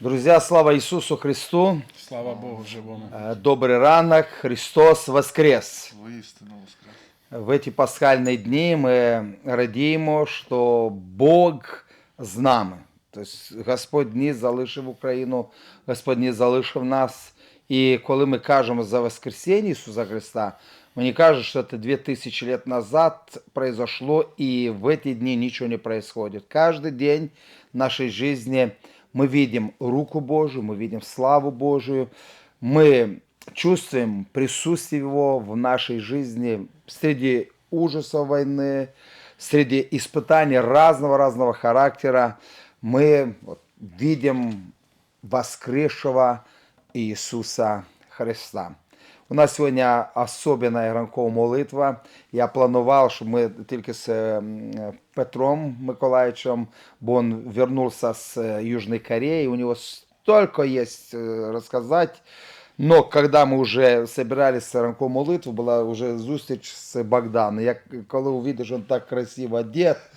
Друзья, слава Ісусу Христу! Слава Богу живому. Э, Добрый ранок, Христос воскрес! Воістину воскрес. В эти пасхальные дни мы радіємо, що Бог з нами. Тобто Господь не залишив Україну, Господь не залишив нас. І коли ми кажемо за Воскресение Ісуса Христа, мне кажется, что это 2000 лет назад произошло, и в эти дни ничего не происходит. Каждый день нашей жизни мы видим руку Божию, мы видим славу Божию, мы чувствуем присутствие Его в нашей жизни среди ужасов войны, среди испытаний разного-разного характера. Мы вот видим воскресшего Иисуса Христа. У нас сьогодні особенна ранкова молитва. Я планував, що ми тільки з Петром Миколаївичем, бо він вернувся з е, Южної Кореї. У нього столько есть э, рассказать. Но когда мы уже собирались на ранкову молитву, була вже зустріч з Богданом. Я коли увидів, що він так красиво одет, е,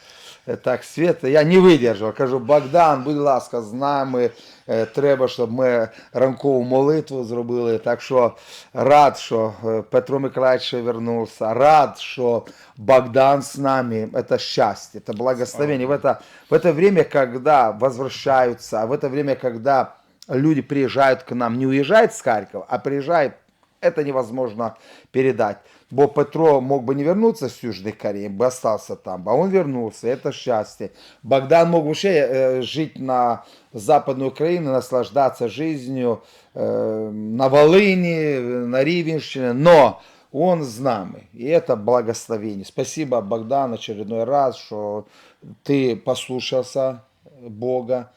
так світло, я не видержав. Кажу, Богдан, будь ласка, з нами. е, Треба, щоб ми ранкову молитву зробили. Так що рад, що е, Петро Миколаївич вернувся, рад, що Богдан з нами. Это счастье, это благословение. В это, в это время, когда возвращаются, в это время, когда люди приезжают к нам, не уезжают с Харькова, а приезжают, это невозможно передать. Бо Петро мог бы не вернуться с Южной Кореи, бы остался там, а он вернулся, это счастье. Богдан мог вообще э, жить на Западной Украине, наслаждаться жизнью э, на Волыни, на Ривенщине, но он с нами, и это благословение. Спасибо, Богдан, очередной раз, что ты послушался Бога,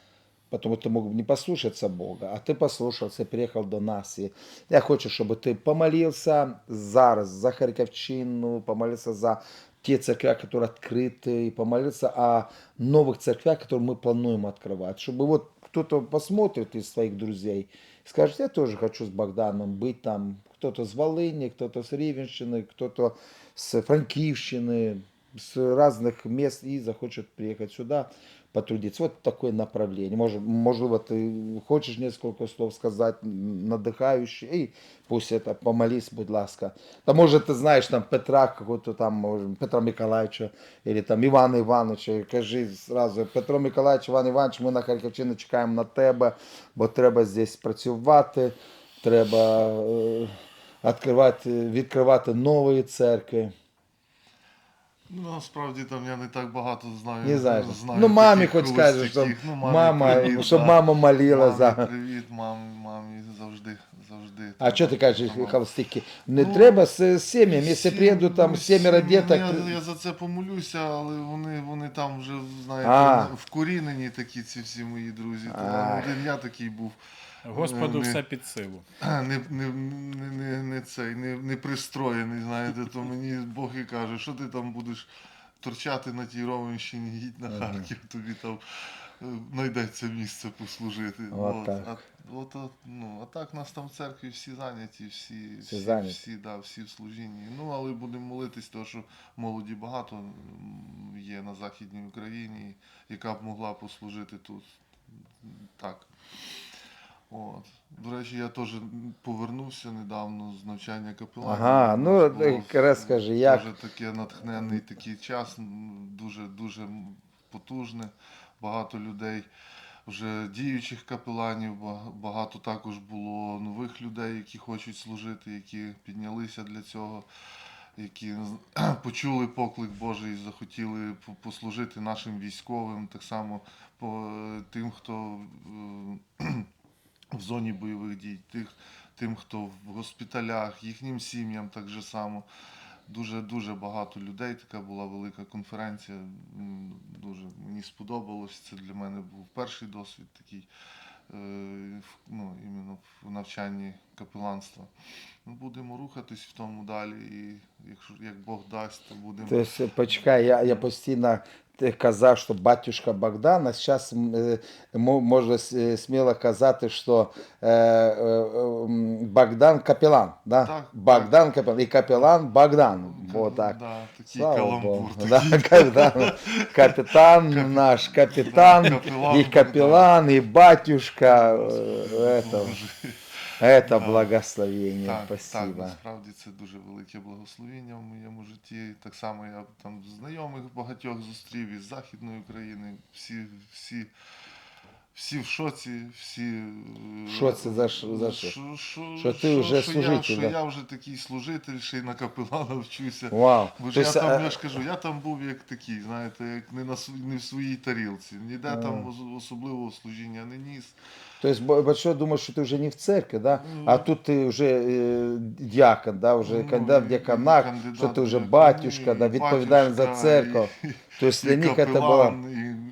Потому ты мог не послушаться Бога, а ты послушался, приехал до нас. И я хочу, чтобы ты помолился зараз за Харьковчину, помолился за те церкви, которые открыты, и помолился о новых церквях, которые мы плануем открывать. Чтобы вот кто-то посмотрит из своих друзей, скажет, я тоже хочу с Богданом быть там. Кто-то с Волыни, кто-то с Ривенщины, кто-то с Франкивщины, с разных мест и захочет приехать сюда потрудиться. Вот такое направление. Может, можливо, ти хочеш несколько слов сказати, надихаючи, і пусть это, помолись, будь ласка. Та може ти знаєш там Петра, какого-то там, може, Петра Миколаївича, или там Івана Івановича, кажи зразу, Петро Миколаївич, Іван Іванович, ми на Харківщині чекаємо на тебе, бо треба здесь працювати, треба е, відкривати, відкривати нові церкви. Ну, насправді там я не так багато знаю. Не знаю. знаю Ну, мамі хоч скажеш, що. Ну, мамі мама, привіт, щоб да. мама молила Мамі за. Привіт, мамі, мамі завжди, завжди. А що ти кажеш, Мама. холостяки? Не Ну, треба з сім'ями, якщо приїдуть там ну, сімеро діток. ну, Я, я за це помолюся, але вони, вони там вже, знаєте, вкорінені такі ці всі мої друзі. Один я такий був. Господу Не- все під силу. Не, не, не, не, не цей, не, не пристроєний, знаєте, то мені Бог і каже, що ти там будеш торчати на тій Ровенщині, їдь на Харків, тобі там е, знайдеться місце послужити. От От, так. А, от, от, ну, а так нас там в церкві всі зайняті, всі, Всі всі, зайняті. всі, да, всі в служінні. Ну, але будемо молитись, тому що молоді багато є на Західній Україні, яка б могла послужити тут. Так. От. До речі, я теж повернувся недавно з навчання капеланів. Ага, ну У нас було як. Дуже таке натхненний такий час, дуже дуже потужне. Багато людей, вже діючих капеланів, багато також було нових людей, які хочуть служити, які піднялися для цього, які почули поклик Божий і захотіли послужити нашим військовим, так само по тим, хто е, в зоні бойових дій, тих, тим, хто в госпіталях, їхнім сім'ям так же само. Дуже дуже багато людей. Така була велика конференція. Дуже мені сподобалось. Це для мене був перший досвід такий. е, Ну, іменно в навчанні капеланства. Ну, будемо рухатись в тому далі. І якщо як Бог дасть, то будемо. Тобто, почекай, я, я постійно казав, що батюшка Богдан, а зараз можна сміло казати, що е, е, Богдан Капелан. Да? Так, Богдан Капелан і Капелан Богдан. Бо так. Да, такий Слава. Богу. Да, капітан, капітан наш, капітан, Капелан і капелан, і батюшка. е, Это, это благословение. Так, так, Спасибо. насправді це дуже велике благословення в моєму житті. Так само я там знайомих багатьох зустрів із Західної України. Всі, всі, всі в шоці, всі. е, В шоці за що- за що? Що, що, Що ти вже що служитель, Я, що да? я вже такий служитель, ще й на капелана вчуся. Вау. Бо ж То я есть, там, а, я ж кажу, я там був як такий, знаєте, як не, на, св- не в своїй тарілці. Ніде там ос- особливого служіння не ніс. То есть бо- большой думаешь, что ты уже не в церкви, да? Ну, А тут ты уже э, дьякон, да, уже Ну, кандидат в і- і дьяконах, кандидат що ти в вже дьякони, батюшка, да, і відповідальний за батюшка, церкву. і- То есть для і них это было... капелан, і, і, ну,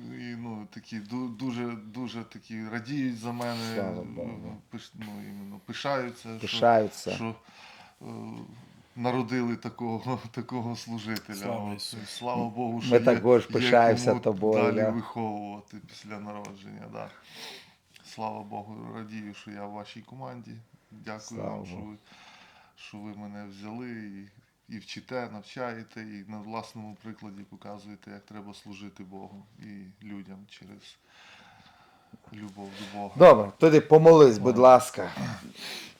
такі дуже, дуже такі радіють за мене, Слава Богу. пиш, ну, іменно, пишаються, Пишаються. що, що е, народили такого, такого служителя. Слава От, Ісусу. слава Богу, що Ми є- також є пишаємося кому тобою, Далі да. виховувати після народження. Да. Слава Богу, радію, що я в вашій команді. Дякую Слава вам, що Богу. ви, що ви мене взяли і, і вчите, навчаєте, і на власному прикладі показуєте, як треба служити Богу і людям через любов до Бога. Добре, тоді помолись, будь ласка.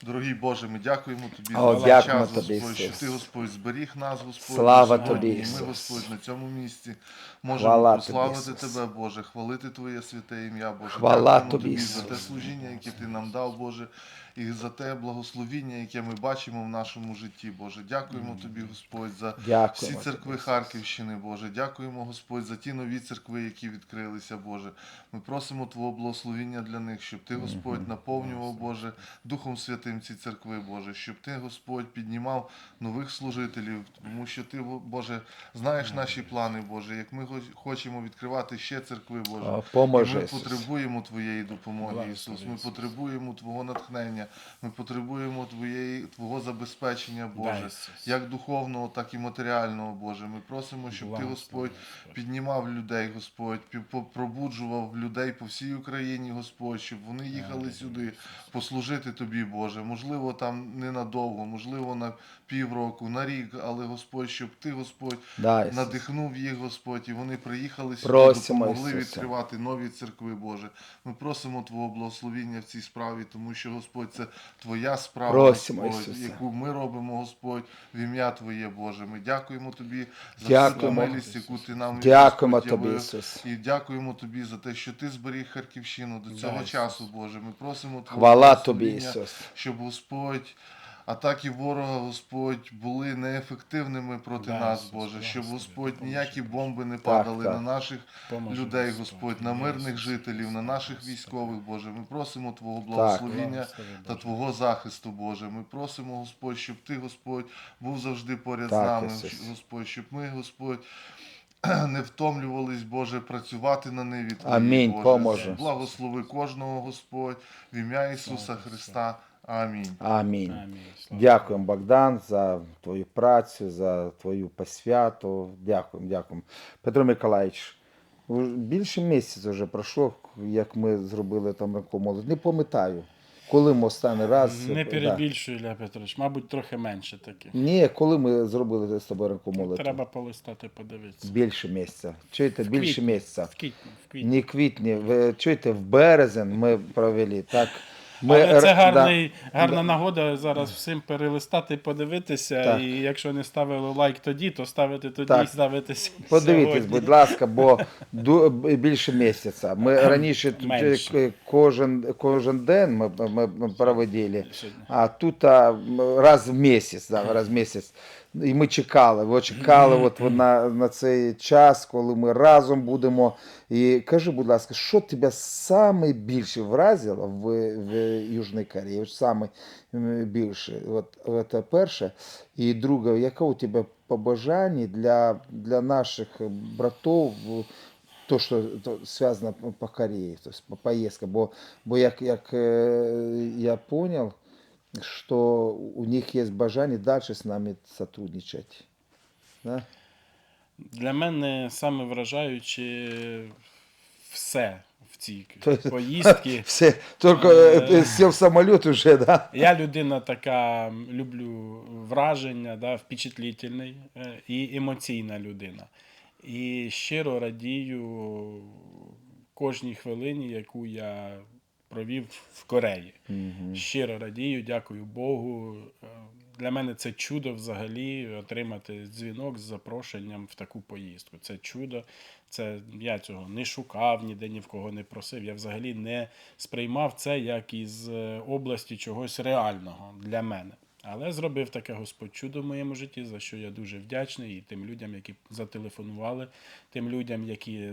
Дорогий Боже, ми дякуємо тобі О, за дякуємо час, тобі, Господь, що Ісус. ти, Господь, зберіг нас, Господь. Слава тобі. І Ісус. ми, Господь, на цьому місці Хвала можемо тобі, прославити Ісус. Тебе, Боже, хвалити Твоє святе ім'я, Боже. Хвала Дякуємо тобі, за те Ісус. служіння, яке Ти нам дав, Боже, і за те благословіння, яке ми бачимо в нашому житті, Боже. Дякуємо Тобі, Господь, за всі Дякуємо. церкви Харківщини, Боже. Дякуємо, Господь, за ті нові церкви, які відкрилися, Боже. Ми просимо Твого благословіння для них, щоб Ти, Господь, наповнював, Боже, Духом Святим ці церкви, Боже, щоб Ти, Господь, піднімав нових служителів, тому що Ти, Боже, знаєш наші плани, Боже, як ми хоч- хочемо відкривати ще церкви, Боже. І ми потребуємо Твоєї допомоги, Ісус. Ми потребуємо Твого натхнення. Ми потребуємо Твоєї, Твого забезпечення, Боже, як духовного, так і матеріального, Боже. Ми просимо, щоб Ти, Господь, піднімав людей, Господь, пробуджував людей по всій Україні, Господь, щоб вони їхали сюди послужити Тобі, Боже. Можливо, там ненадовго, можливо, на півроку, на рік, але Господь, щоб Ти, Господь, Да, надихнув їх, Господь, і вони приїхали сюди, Просимо, допомогли Ісусе. відкривати нові церкви, Боже. Ми просимо Твого благословіння в цій справі, тому що, Господь, це Твоя справа, Просимо, Господь, Ісусе. яку ми робимо, Господь, в ім'я Твоє, Боже. Ми дякуємо Тобі за Дякуємо. всю милість, яку Ти нам Дякуємо Господь, тобі. Ісус. І дякуємо Тобі за те, що Ти зберіг Харківщину до цього Дай, часу, Боже. Ми просимо Твого Хвала тобі, Ісус. щоб Господь. Атаки ворога, Господь, були неефективними проти Да, нас, Боже, щоб Господь ніякі бомби не падали так. на наших Поможи, людей, Господь, на мирних жителів, на наших військових, Боже. Ми просимо Твого благословіння та Твого захисту, Боже. Ми просимо, Господь, щоб Ти, Господь, був завжди поряд Так, з нами, Ісус. Господь, щоб ми, Господь. Не втомлювались, Боже, працювати на ниві Амінь, Боже. поможе. Благослови кожного, Господь, в ім'я Ісуса Христа. Амінь. Амінь. Амінь. Дякуємо, Богдан, за твою працю, за твою посвяту. Дякуємо, дякуємо. Петро Миколаївич, більше місяця вже пройшло, як ми зробили там ранкову молодь. Не пам'ятаю, коли ми останній раз. Не да. перебільшуй, Ілля Петрович, мабуть, трохи менше таки. Ні, коли ми зробили з тобою ранкову молодь. Треба полистати, подивитися. Більше місяця. Чуєте, більше квітні. місяця. В квітні, в квітні. Не квітні, ви чуєте, в березень ми провели. Так, ми, Але це р- гарний, да. гарна нагода зараз всім перелистати, подивитися. Так. І якщо не ставили лайк тоді, то ставити тоді Так. і ставити с- Подивіться, сьогодні. будь ласка, бо ду- б- більше місяця. Ми раніше тут Менше. кожен, кожен день ми, ми, ми проводили, а тут а, м, раз в місяць, да, раз в місяць. І ми чекали, ви чекали от на, на цей час, коли ми разом будемо. І кажи, будь ласка, що тебе саме більше вразило в, в Южній Кореї? Саме більше. От, це перше. І друге, яке у тебе побажання для, для наших братів, то, що то, зв'язано по Кореї, то есть по поездка. Бо, бо як, як е, я понял, що у них є бажання далі з нами сотрудничати. Да? Для мене саме вражаюче все в цій Тобто- поїздці. Все, только Э. э, сел в самолет уже, да? Я людина така, люблю враження, да, впечатлительний е, і емоційна людина. І щиро радію кожній хвилині, яку я провів в Кореї. Щиро радію, дякую Богу. Е, Для мене це чудо взагалі отримати дзвінок з запрошенням в таку поїздку. Це чудо. Це я цього не шукав, ніде ні в кого не просив. Я взагалі не сприймав це як із е, області чогось реального для мене. Але зробив таке Господь чудо в моєму житті, за що я дуже вдячний і тим людям, які зателефонували, тим людям, які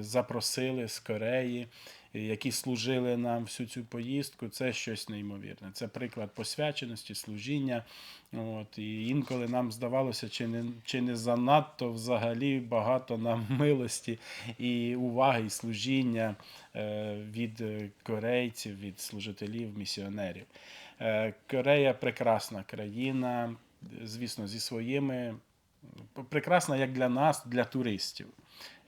запросили з Кореї, які служили нам всю цю поїздку. Це щось неймовірне. Це приклад посвяченості, служіння. От, і інколи нам здавалося, чи не, чи не занадто взагалі багато нам милості і уваги, і служіння е, від корейців, від служителів, місіонерів. Е, Корея прекрасна країна, звісно, зі своїми. Прекрасна як для нас, для туристів.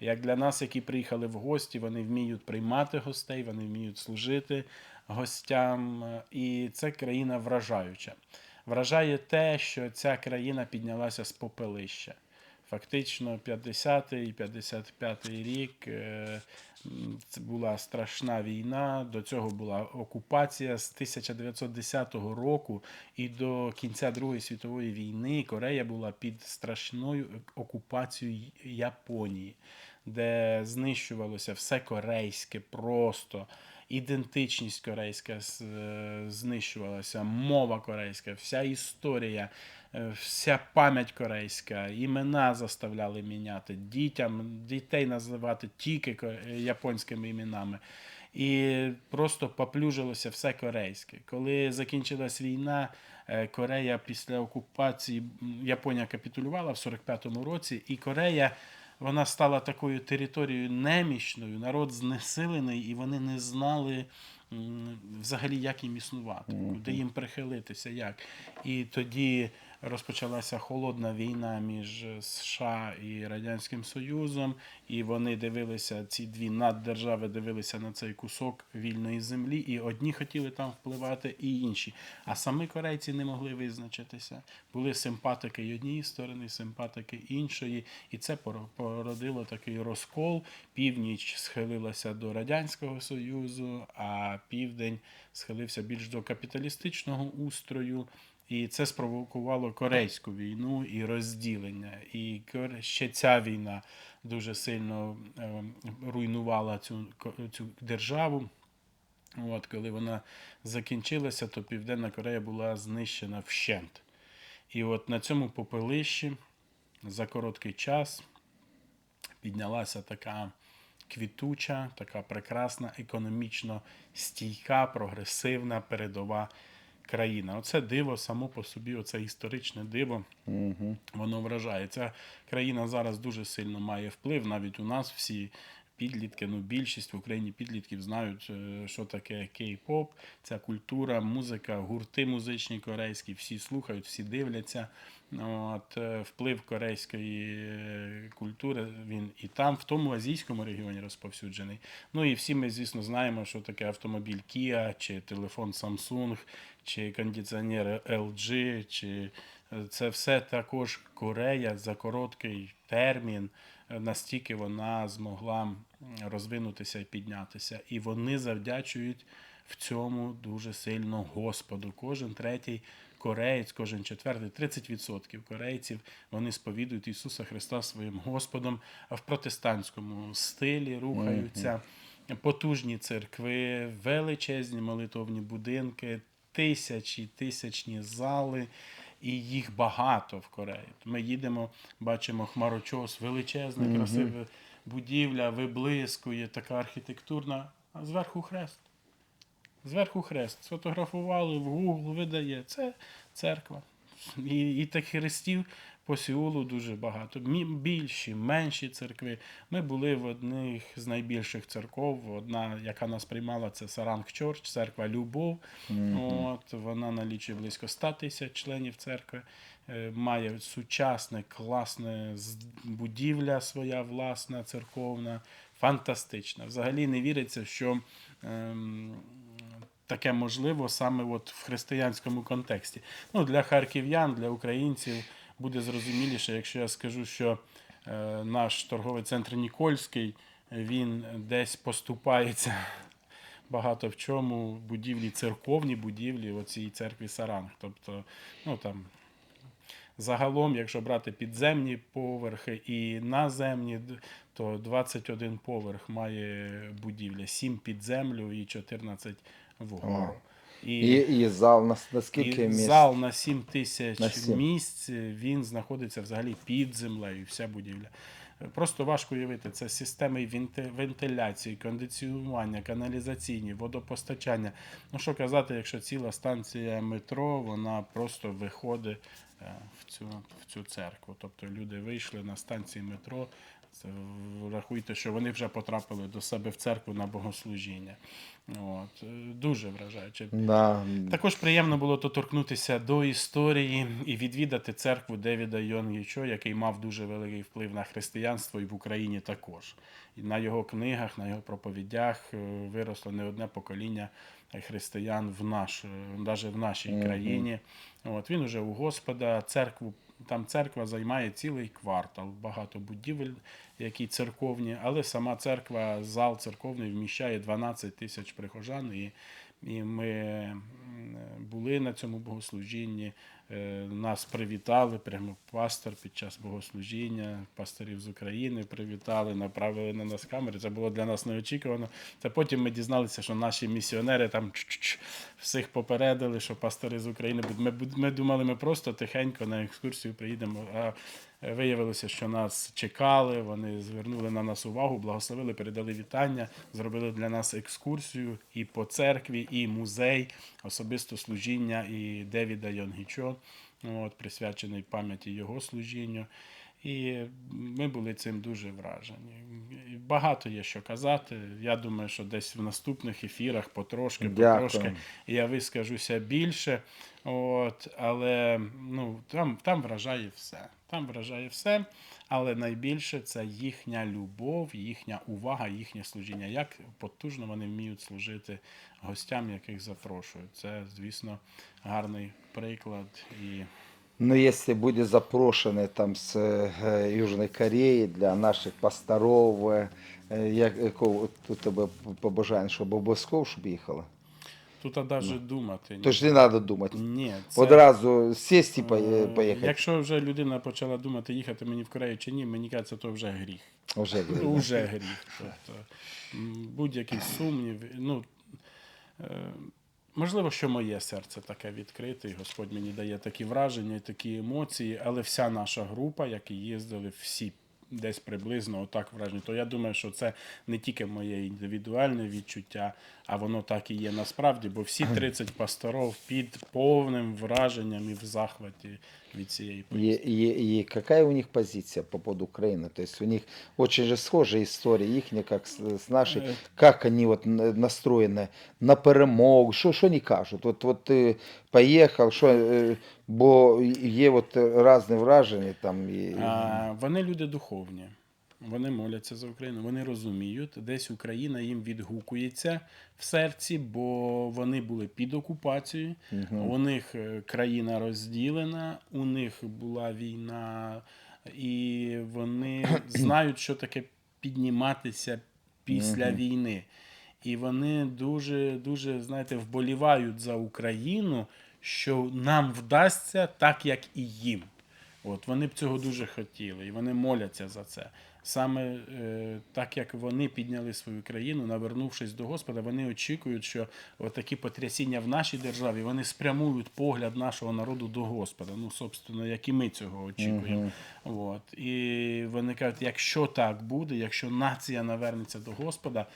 Як для нас, які приїхали в гості, вони вміють приймати гостей, вони вміють служити гостям. І це країна вражаюча. Вражає те, що ця країна піднялася з попелища. Фактично, 50-й, 55-й рік е, це була страшна війна. До цього була окупація з 1910 року і до кінця Другої світової війни Корея була під страшною окупацією Японії, де знищувалося все корейське просто. Ідентичність корейська е, знищувалася, мова корейська, вся історія, вся пам'ять корейська, імена заставляли міняти, дітям, дітей називати тільки е, японськими іменами. І просто поплюжилося все корейське. Коли закінчилась війна, е, Корея після окупації, Японія капітулювала в 45-му році, і Корея вона стала такою територією немічною, народ знесилений, і вони не знали взагалі, як їм існувати, куди їм прихилитися, як. І тоді розпочалася холодна війна між США і Радянським Союзом, і вони дивилися, ці дві наддержави дивилися на цей кусок вільної землі, і одні хотіли там впливати, і інші. А самі корейці не могли визначитися. Були симпатики однієї сторони, симпатики іншої, і це поро- породило такий розкол. Північ схилилася до Радянського Союзу, а південь схилився більш до капіталістичного устрою. І це спровокувало корейську війну і розділення. І ще ця війна дуже сильно е, руйнувала цю, цю державу. От, коли вона закінчилася, то Південна Корея була знищена вщент. І от на цьому попелищі за короткий час піднялася така квітуча, така прекрасна, економічно стійка, прогресивна передова країна. Оце диво само по собі, оце історичне диво. Воно вражає. Ця країна зараз дуже сильно має вплив. Навіть у нас всі підлітки, ну більшість в Україні підлітків знають, е, що таке кей-поп, ця культура, музика, гурти музичні корейські, всі слухають, всі дивляться. От, е, вплив корейської е, культури він і там, в тому азійському регіоні розповсюджений. Ну і всі ми, звісно, знаємо, що таке автомобіль Kia, чи телефон Samsung, чи кондиціонер LG, чи це все також Корея за короткий термін. Настільки вона змогла розвинутися і піднятися. І вони завдячують в цьому дуже сильно Господу. Кожен третій кореєць, кожен четвертий, 30% корейців вони сповідують Ісуса Христа своїм Господом, а в протестантському стилі рухаються. Потужні церкви, величезні молитовні будинки, тисячі, тисячні зали, і їх багато в Кореї. Ми їдемо, бачимо хмарочос, величезна, красива будівля, виблискує, така архітектурна, а зверху хрест. Зверху хрест. Сфотографували, в Google видає. Це церква. і, і тих хрестів по Сеулу дуже багато. Більші, менші церкви. Ми були в одних з найбільших церков. Одна, яка нас приймала, це Саранг Чорч, церква Любов. От, вона налічує близько 100 тисяч членів церкви. Е, Має сучасне, класне будівля своя власна, церковна, фантастична. Взагалі не віриться, що ем, таке можливо саме от в християнському контексті. Ну, для харків'ян, для українців буде зрозуміліше, якщо я скажу, що е, наш торговий центр Нікольський він десь поступається багато в чому будівлі церковні будівлі оцій церкві Саранг. Тобто, ну там. Загалом, якщо брати підземні поверхи і наземні, то 21 поверх має будівля, 7 під землю і 14 вгору. І, І, і зал на, на скільки і місць? зал на 7 тисяч На сім. місць, він знаходиться взагалі під землею, вся будівля. Просто важко уявити, це системи вентиляції, кондиціювання, каналізаційні, водопостачання. Ну що казати, якщо ціла станція метро, вона просто виходить е, в цю, в цю церкву. Тобто люди вийшли на станції метро. Це рахуйте, що вони вже потрапили до себе в церкву на богослужіння. От. е, Дуже вражаюче. Да. Також приємно було доторкнутися до історії і відвідати церкву Девіда Йонгічо, який мав дуже великий вплив на християнство і в Україні також. І на його книгах, на його проповідях е, виросло не одне покоління християн в наш, навіть в нашій Мгм. країні. От він уже у Господа, церкву. Там церква займає цілий квартал, багато будівель, які церковні, але сама церква, зал церковний вміщає 12 тисяч прихожан. І, і ми були на цьому богослужінні. е, Нас привітали, прямо пастор під час богослужіння, пасторів з України привітали, направили на нас камери. Це було для нас неочікувано. Це потім ми дізналися, що наші місіонери там всіх попередили, що пастори з України. Ми, ми думали, ми просто тихенько на екскурсію приїдемо. А виявилося, що нас чекали, вони звернули на нас увагу, благословили, передали вітання, зробили для нас екскурсію і по церкві, і музей, особисто служіння і Девіда Йонгічо, от, присвячений пам'яті його служінню. І ми були цим дуже вражені. Багато є що казати. Я думаю, що десь в наступних ефірах потрошки, Дякую. потрошки я вискажуся більше. От, але ну, там, там вражає все. Там вражає все, але найбільше це їхня любов, їхня увага, їхнє служіння. Як потужно вони вміють служити гостям, яких запрошують. Це, звісно, гарний приклад. І Ну, если будет запрошены там с э, Южной Кореи для наших пасторов, е, е, як, якого тут тебе побажання, щоб обов'язково щоб їхала? Тут навіть думати. ні. Тож не треба думати. Ні, це... Одразу сісти і Е, поїхати. Якщо вже людина почала думати, їхати мені в Корею чи ні, мені кажеться, це вже гріх. Уже. Уже гріх. Тобто, будь-який сумнів. Ну, е, можливо, що моє серце таке відкрите, і Господь мені дає такі враження, такі емоції, але вся наша група, які їздили, всі десь приблизно отак вражені. То я думаю, що це не тільки моє індивідуальне відчуття, а воно так і є насправді, бо всі 30 пасторов під повним враженням і в захваті від цієї И, поїздки. и, и какая у них позиция по поводу Украины? То есть у них очень же схожая история их, как с, с нашей, Э. как они вот н- настроены на перемогу, що, що вони кажуть? От, от ти поїхав, що, е, бо є от різні враження там. І... А, вони люди духовні. Вони моляться за Україну, вони розуміють, десь Україна їм відгукується в серці, бо вони були під окупацією. У них е, країна розділена, у них була війна, і вони знають, що таке підніматися після війни. І вони дуже, дуже, знаєте, вболівають за Україну, що нам вдасться так, як і їм. От вони б цього дуже хотіли, і вони моляться за це. Саме е, так як вони підняли свою країну, навернувшись до Господа, вони очікують, що такі потрясіння в нашій державі вони спрямують погляд нашого народу до Господа. Ну, собственно, як і ми цього очікуємо. От. І вони кажуть, якщо так буде, якщо нація навернеться до Господа,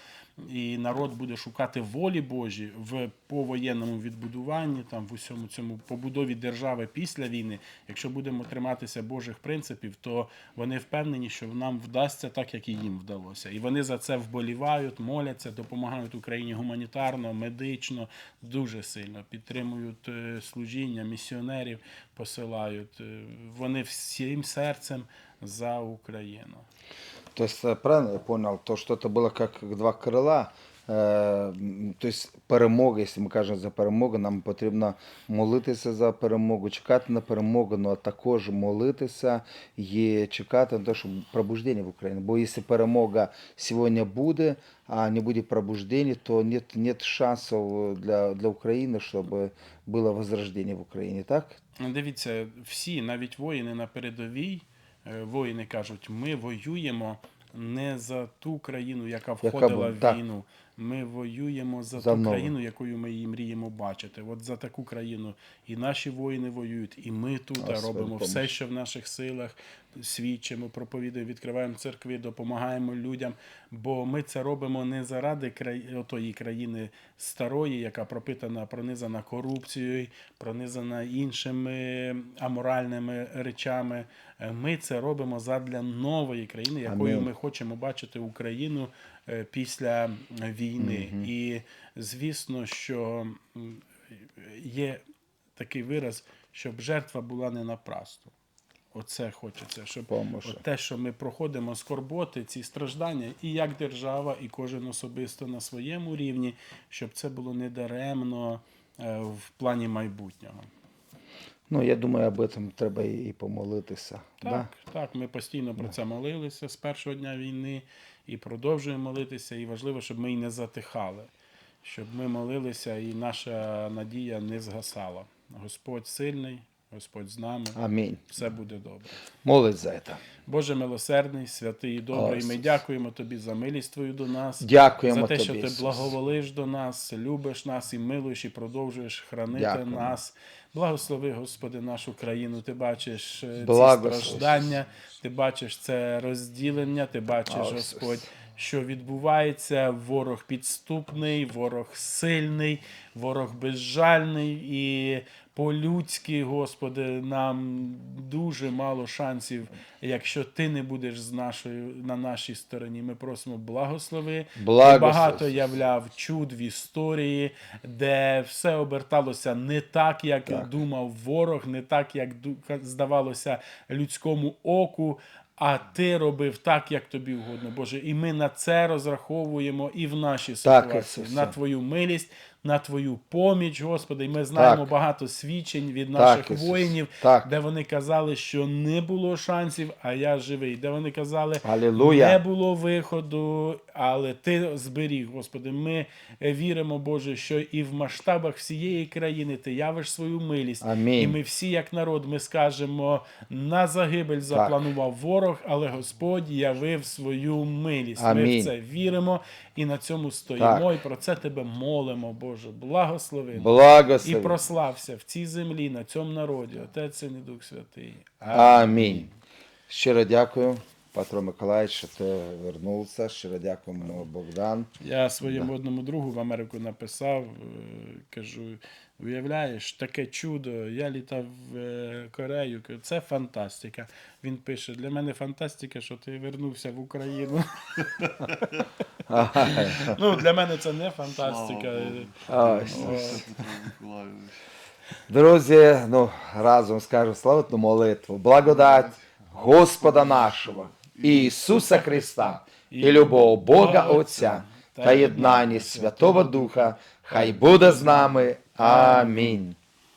і народ буде шукати волі Божі в повоєнному відбудуванні, там в усьому цьому побудові держави після війни. Якщо будемо триматися Божих принципів, то вони впевнені, що нам вдасться так, як і їм вдалося. І вони за це вболівають, моляться, допомагають Україні гуманітарно, медично, дуже сильно підтримують е, служіння, місіонерів посилають. Е, Вони всім серцем за Україну. То есть э, правильно я понял, то что это было как два крила. Е, м, Тобто перемога, якщо ми кажемо за перемогу, нам потрібно молитися за перемогу, чекати на перемогу, ну, а також молитися і чекати на те, щоб пробуждення в Україні. Бо якщо перемога сьогодні буде, а не буде пробуждення, то нет, нет шансів для, для України, щоб було возрождення в Україні, так? Дивіться, всі, навіть воїни на передовій, е, воїни кажуть, ми воюємо не за ту країну, яка Яка входила бу- в так. війну. Ми воюємо за, За ту нову. країну, якою ми її мріємо бачити. От за таку країну і наші воїни воюють, і ми тут Господи, робимо все, що в наших силах, свідчимо, проповідуємо, відкриваємо церкви, допомагаємо людям. Бо ми це робимо не заради краї... тої країни старої, яка пропитана, пронизана корупцією, пронизана іншими аморальними речами. Е, Ми це робимо задля нової країни, якою Амінь. ми хочемо бачити Україну е, після війни. І звісно, що є такий вираз, щоб жертва була не напрасну. Оце хочеться, щоб от те, що ми проходимо скорботи, ці страждання, і як держава, і кожен особисто на своєму рівні, щоб це було недаремно е, в плані майбутнього. Ну, я думаю, об этом треба і і помолитися. Так, Да? так, ми постійно про це молилися з першого дня війни і продовжуємо молитися. І важливо, щоб ми й не затихали, щоб ми молилися і наша надія не згасала. Господь сильний, Господь з нами, Амінь. все буде добре. Молись за це. Боже милосердний, святий і добрий, ми дякуємо Тобі за милість Твою до нас. Дякуємо за те, тобі, що ти благоволиш до нас, любиш нас і милуєш, і продовжуєш хранити Дякуємо. нас. Благослови, Господи, нашу країну. Ти бачиш е, ці страждання, ти бачиш це розділення, ти бачиш, О, Ісус. Господь. Що відбувається, ворог підступний, ворог сильний, ворог безжальний і по-людськи, Господи, нам дуже мало шансів, якщо ти не будеш з нашою на нашій стороні. Ми просимо благослови. Ти багато являв чуд в історії, де все оберталося не так, як Так. думав ворог, не так, як здавалося людському оку. А ти робив так, як тобі угодно, Боже. І ми на це розраховуємо і в нашій Так, ситуації, Ісусе. на Твою милість, на Твою поміч, Господи. І ми знаємо Так. багато свідчень від наших Ісусе. воїнів, Так. де вони казали, що не було шансів, а я живий. Де вони казали, Алілуя. не було виходу, але ти зберіг, Господи. Ми віримо, Боже, що і в масштабах всієї країни ти явиш свою милість. Амінь. І ми всі, як народ, ми скажемо, на загибель запланував ворог, але Господь явив свою милість. Ми в це віримо і на цьому стоїмо. Так. І про це тебе молимо, Боже. Благослови. І прослався в цій землі, на цьому народі, Отець і Дух Святий. Амінь. Щиро дякую, Петро Миколаївич, що ти вернувся. Щиро дякуємо, Богдан. Я своєму одному другу в Америку написав, е, кажу, уявляєш, таке чудо. Я літав в е, Корею. Це фантастика. Він пише: для мене фантастика, що ти вернувся в Україну. Ну, для мене це не фантастика. Друзі, ну разом скажемо славутну молитву. Благодать Господа нашого, Ісуса Христа, і любов Бога Отця та єднання Святого Духа, хай буде з нами. Амінь.